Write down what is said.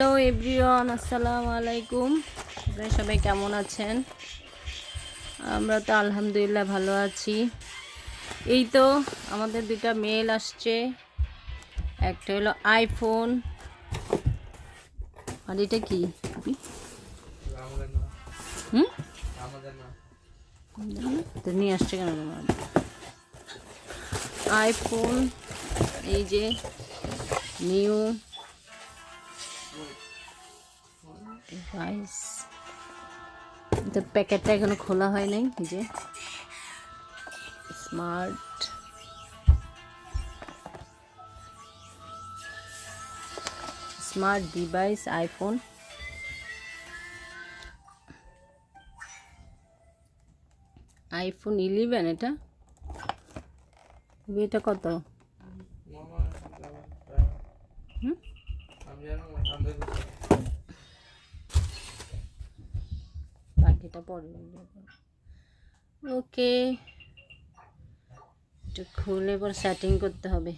Hello everyone আসসালামু আলাইকুম আপনারা সবাই কেমন আছেন? আমরা তো আলহামদুলিল্লাহ ভালো আছি। এই তো আমাদের দুটা মেল আসছে। একটা হলো আইফোন আর এটা কি? নিয়ে আসছে কেন আইফোন এই যে নিউ ডিভাইস তো প্যাকেটটা এখনও খোলা হয় নাই যে। Smart smart device iPhone iPhone eleven এটা? এটা কত? হুম? বাকিটা পরে ওকে একটু খুলে পর সেটিং করতে হবে।